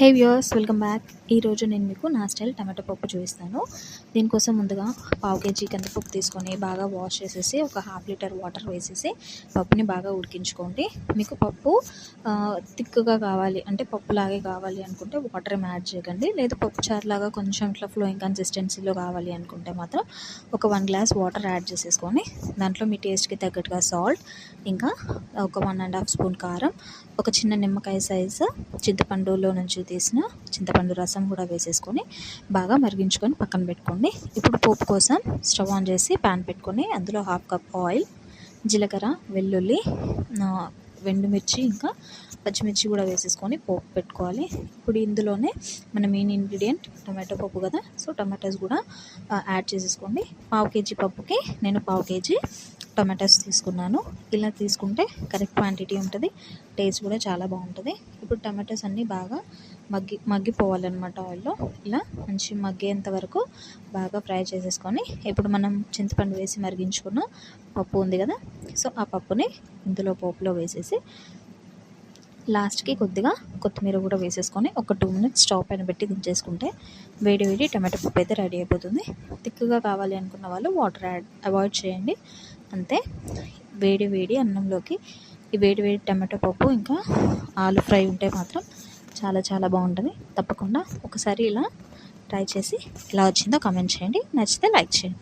హే viewers welcome back ఈరోజు నేను మీకు నా స్టైల్ టమాటో పప్పు చూపిస్తాను. దీనికోసం ముందుగా పావు కేజీ కందిపప్పు తీసుకొని బాగా వాష్ చేసేసి ఒక హాఫ్ లీటర్ వాటర్ వేసేసి పప్పుని బాగా ఉడికించుకోండి. మీకు పప్పు థిక్గా కావాలి అంటే పప్పులాగే కావాలి అనుకుంటే వాటర్ యాడ్ చేయకండి. లేదా పప్పు చారులాగా కొంచెం ఇట్లా ఫ్లోయింగ్ కన్సిస్టెన్సీలో కావాలి అనుకుంటే మాత్రం ఒక వన్ గ్లాస్ వాటర్ యాడ్ చేసేసుకొని దాంట్లో మీ టేస్ట్కి తగ్గట్టుగా సాల్ట్ ఇంకా ఒక వన్ అండ్ హాఫ్ స్పూన్ కారం ఒక చిన్న నిమ్మకాయ సైజు చింతపండులో నుంచి తీసిన చింతపండు రసం కూడా వేసేసుకొని బాగా మరిగించుకొని పక్కన పెట్టుకోండి. ఇప్పుడు పోపు కోసం స్టవ్ ఆన్ చేసి ప్యాన్ పెట్టుకొని అందులో హాఫ్ కప్ ఆయిల్ జీలకర్ర వెల్లుల్లి వెండుమిర్చి ఇంకా పచ్చిమిర్చి కూడా వేసేసుకొని పోపు పెట్టుకోవాలి. ఇప్పుడు ఇందులోనే మన మెయిన్ ఇంగ్రీడియంట్ టమాటో పప్పు కదా సో టమాటోస్ కూడా యాడ్ చేసేసుకోండి. పావు కేజీ పప్పుకి నేను పావు కేజీ టొమాటోస్ తీసుకున్నాను. ఇలా తీసుకుంటే కరెక్ట్ క్వాంటిటీ ఉంటుంది. టేస్ట్ కూడా చాలా బాగుంటుంది. ఇప్పుడు టమాటోస్ అన్నీ బాగా మగ్గి మగ్గిపోవాలన్నమాట ఆయిల్లో ఇలా మంచి మగ్గేంత వరకు బాగా ఫ్రై చేసేసుకొని ఇప్పుడు మనం చింతపండు వేసి మరిగించుకున్న పప్పు ఉంది కదా? సో ఆ పప్పుని ఇందులో పోపులో వేసేసి లాస్ట్కి కొద్దిగా కొత్తిమీర కూడా వేసేసుకొని ఒక టూ మినిట్స్ స్టవ్ పైన పెట్టి దించేసుకుంటే వేడి వేడి టమాటో పప్పు అయితే రెడీ అయిపోతుంది. థిక్గా కావాలి అనుకున్న వాళ్ళు వాటర్ యాడ్ అవాయిడ్ చేయండి. అంతే. వేడి వేడి అన్నంలోకి ఈ వేడి వేడి టమాటో పప్పు ఇంకా ఆలు ఫ్రై ఉంటే మాత్రం చాలా చాలా బాగుంటుంది. తప్పకుండా ఒకసారి ఇలా ట్రై చేసి ఎలా వచ్చిందో కామెంట్ చేయండి. నచ్చితే లైక్ చేయండి.